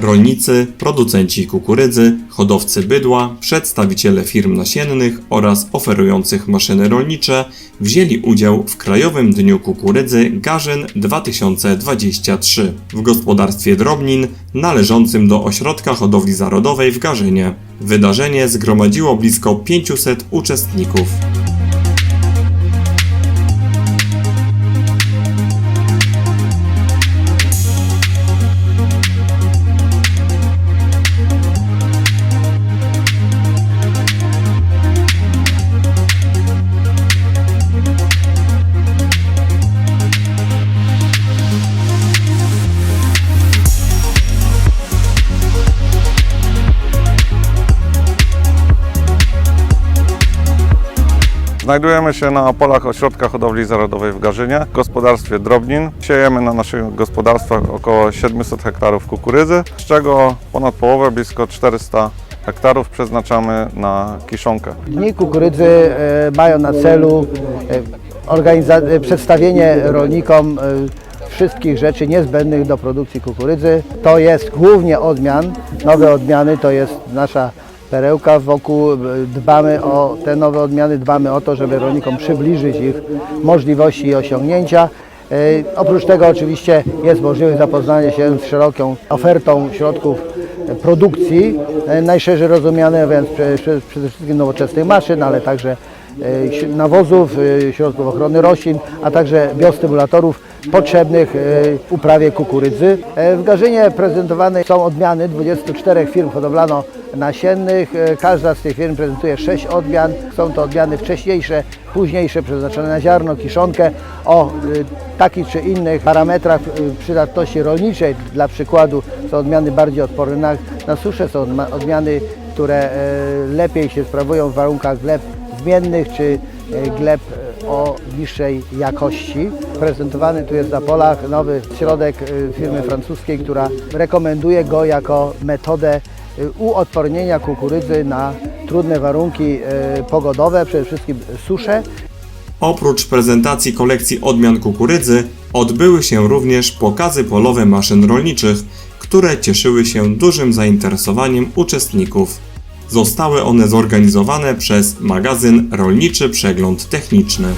Rolnicy, producenci kukurydzy, hodowcy bydła, przedstawiciele firm nasiennych oraz oferujących maszyny rolnicze wzięli udział w Krajowym Dniu Kukurydzy Garzyn 2023 w gospodarstwie Drobnin należącym do Ośrodka Hodowli Zarodowej w Garzynie. Wydarzenie zgromadziło blisko 500 uczestników. Znajdujemy się na polach Ośrodka Hodowli Zarodowej w Garzynie, w gospodarstwie Drobnin. Siejemy na naszych gospodarstwach około 700 hektarów kukurydzy, z czego ponad połowę, blisko 400 hektarów przeznaczamy na kiszonkę. Dni kukurydzy e, mają na celu e, e, przedstawienie rolnikom wszystkich rzeczy niezbędnych do produkcji kukurydzy. To jest głównie odmian, nowe odmiany to jest nasza perełka wokół. e, Dbamy o te nowe odmiany, dbamy o to, żeby rolnikom przybliżyć ich możliwości i osiągnięcia. E, Oprócz tego oczywiście jest możliwe zapoznanie się z szeroką ofertą środków produkcji, e, najszerzej rozumiane, więc prze- prze- przede wszystkim nowoczesnych maszyn, ale także nawozów, środków ochrony roślin, a także biostymulatorów potrzebnych e, uprawie kukurydzy. E, W Garzynie prezentowane są odmiany 24 firm hodowlano-nasiennych. E, Każda z tych firm prezentuje 6 odmian. Są to odmiany wcześniejsze, późniejsze, przeznaczone na ziarno, kiszonkę o takich czy innych parametrach przydatności rolniczej. Dla przykładu są odmiany bardziej odporne na, na suszę, są odmiany, które lepiej się sprawują w warunkach gleb zmiennych czy gleb e, o niższej jakości. Prezentowany tu jest na polach nowy środek e, firmy francuskiej, która rekomenduje go jako metodę e, uodpornienia kukurydzy na trudne warunki e, pogodowe, przede wszystkim susze. Oprócz prezentacji kolekcji odmian kukurydzy, odbyły się również pokazy polowe maszyn rolniczych, które cieszyły się dużym zainteresowaniem uczestników. Zostały one zorganizowane przez magazyn Rolniczy Przegląd Techniczny.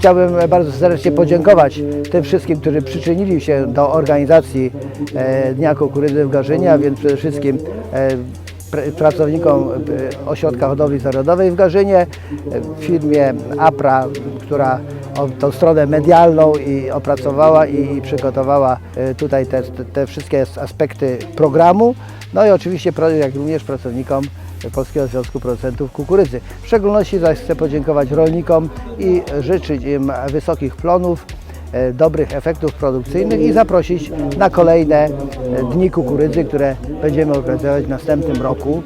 Chciałbym bardzo serdecznie podziękować tym wszystkim, którzy przyczynili się do organizacji e, Dnia Kukurydzy w Garzynie, a więc przede wszystkim e, pr- pracownikom e, Ośrodka Hodowli Zarodowej w Garzynie, firmie APRA, która tą stronę medialną i opracowała i przygotowała tutaj te, te, wszystkie aspekty programu, no i oczywiście jak również pracownikom Polskiego Związku Producentów Kukurydzy. W szczególności zaś chcę podziękować rolnikom i życzyć im wysokich plonów, e, dobrych efektów produkcyjnych i zaprosić na kolejne e, Dni Kukurydzy, które będziemy organizować w następnym roku.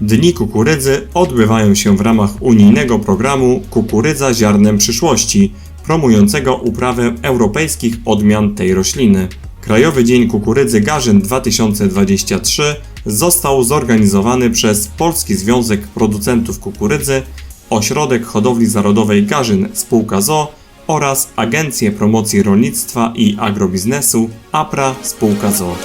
Dni kukurydzy odbywają się w ramach unijnego programu Kukurydza ziarnem przyszłości, promującego uprawę europejskich odmian tej rośliny. Krajowy Dzień Kukurydzy Garzyn 2023 został zorganizowany przez Polski Związek Producentów Kukurydzy, Ośrodek Hodowli Zarodowej Garzyn Spółka ZO oraz Agencję Promocji Rolnictwa i Agrobiznesu APRA Spółka ZO.